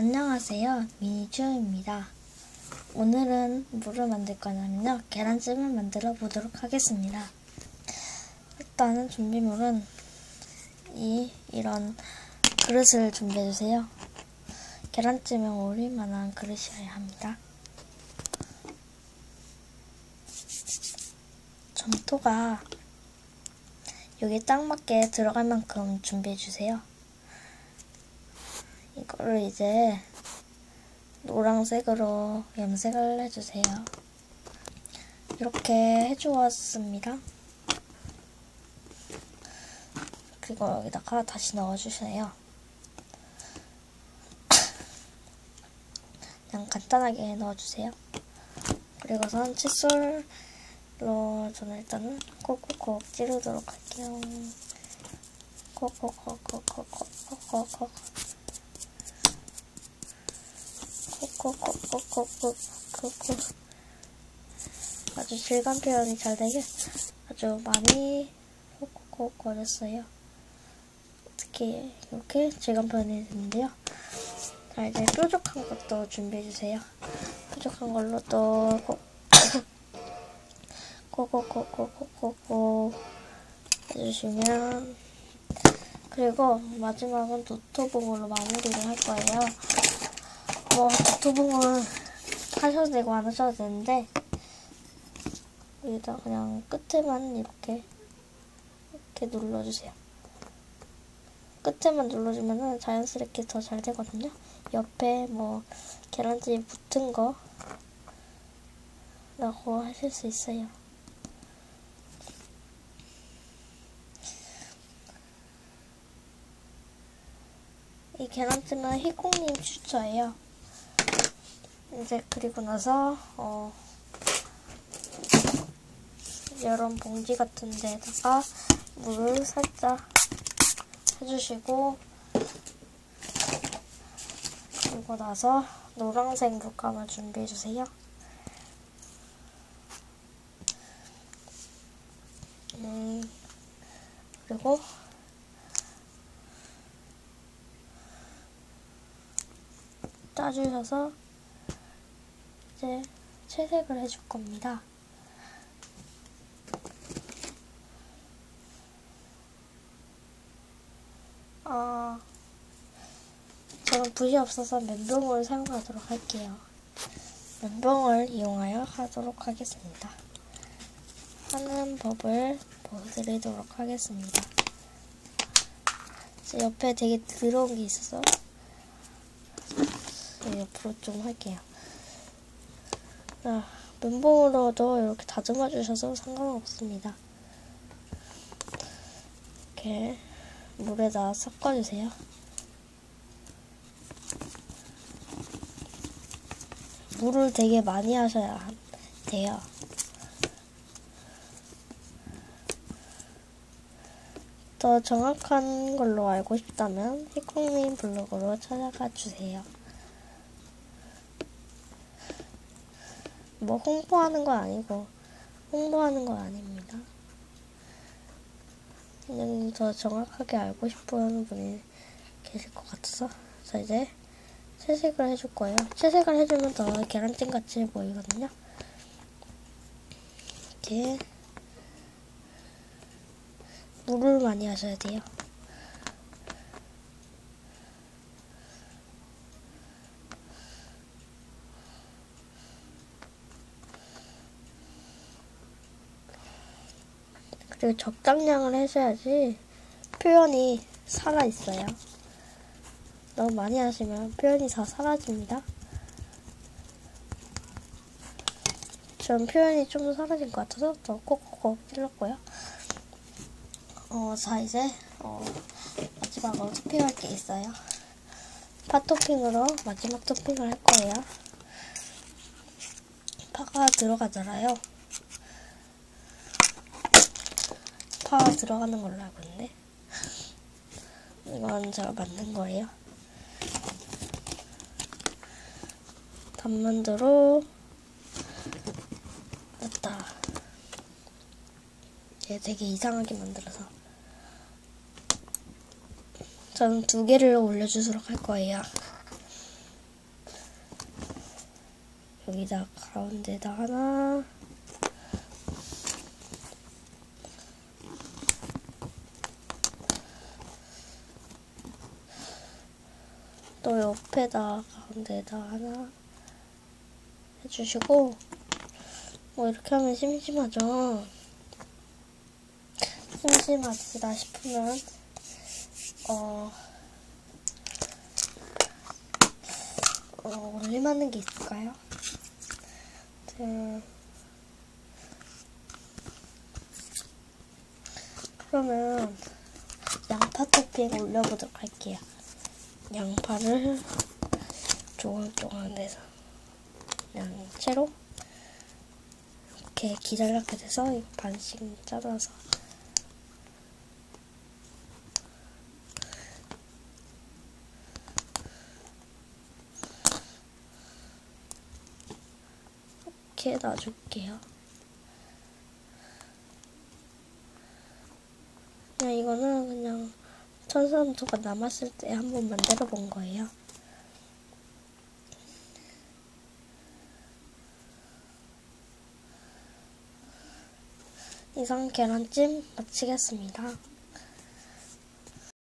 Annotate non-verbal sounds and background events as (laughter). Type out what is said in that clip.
안녕하세요. 미니쭈입니다. 오늘은 뭐를 만들 거냐면요. 계란찜을 만들어 보도록 하겠습니다. 일단은 준비물은 이, 이런 그릇을 준비해 주세요. 계란찜에 어울릴 만한 그릇이어야 합니다. 점토가 여기 딱 맞게 들어갈 만큼 준비해 주세요. 이거를 이제 노란색으로 염색을 해주세요. 이렇게 해주었습니다. 그리고 여기다가 다시 넣어주세요. (coughs) 그냥 간단하게 넣어주세요. 그리고선 칫솔로 저는 일단은 콕콕콕 찌르도록 할게요. 콕콕콕콕콕콕콕콕 콕 콕콕콕콕콕콕 아주 질감 표현이 잘 되게 아주 많이 콕콕콕 거렸어요. 특히 이렇게 질감 표현이 되는데요. 자 이제 뾰족한 것도 준비해주세요. 뾰족한 걸로 또 콕콕콕콕콕콕콕 해주시면 그리고 마지막은 도토봉으로 마무리를 할 거예요. 뭐 도토봉은 하셔도 되고 안 하셔도 되는데 여기다 그냥 끝에만 이렇게 이렇게 눌러주세요. 끝에만 눌러주면은 자연스럽게 더 잘 되거든요. 옆에 뭐 계란찜 붙은 거 라고 하실 수 있어요. 이 계란찜은 희콩님 추천이에요. 이제 그리고 나서 어 이런 봉지 같은 데다가 물을 살짝 해주시고 그리고 나서 노란색 물감을 준비해주세요. 음, 그리고 짜주셔서 이제 채색을 해줄 겁니다. 어, 저는 붓이 없어서 면봉을 사용하도록 할게요. 면봉을 이용하여 하도록 하겠습니다. 하는 법을 보여드리도록 하겠습니다. 옆에 되게 더러운 게 있어서 옆으로 좀 할게요. 자, 면봉으로도 이렇게 다듬어 주셔서 상관없습니다. 이렇게 물에다 섞어주세요. 물을 되게 많이 하셔야 돼요. 더 정확한 걸로 알고 싶다면 히콩민 블로그로 찾아가 주세요. 뭐 홍보하는 건 아니고 홍보하는 건 아닙니다. 그냥 더 정확하게 알고 싶어하는 분이 계실 것 같아서 자 이제 채색을 해줄 거예요. 채색을 해주면 더 계란찜 같이 보이거든요. 이렇게 물을 많이 하셔야 돼요. 그리고 적당량을 해줘야지 표현이 살아있어요. 너무 많이 하시면 표현이 다 사라집니다. 전 표현이 좀 더 사라진 것 같아서 더 꼭꼭 찔렀고요. 어, 자 이제 어, 마지막으로 토핑할 게 있어요. 파 토핑으로 마지막 토핑을 할 거예요. 파가 들어가잖아요. 파가 들어가는 걸로 알고 있는데 이건 제가 만든 거예요. 단만두로 됐다. 얘 되게 이상하게 만들어서 저는 두 개를 올려주도록 할 거예요. 여기다 가운데다 하나 또 옆에다 가운데다 하나 해주시고 뭐 이렇게 하면 심심하죠 심심하다 싶으면 어, 어 올림하는 게 있을까요? 네. 그러면 양파 토핑 올려보도록 할게요. 양파를 조각조각 해서 그냥 채로 이렇게 기잘나게 돼서 반씩 잘라서 이렇게 놔줄게요. 그냥 이거는 그냥 천선토가 남았을 때 한번 만들어 본 거예요. 이상 계란찜 마치겠습니다.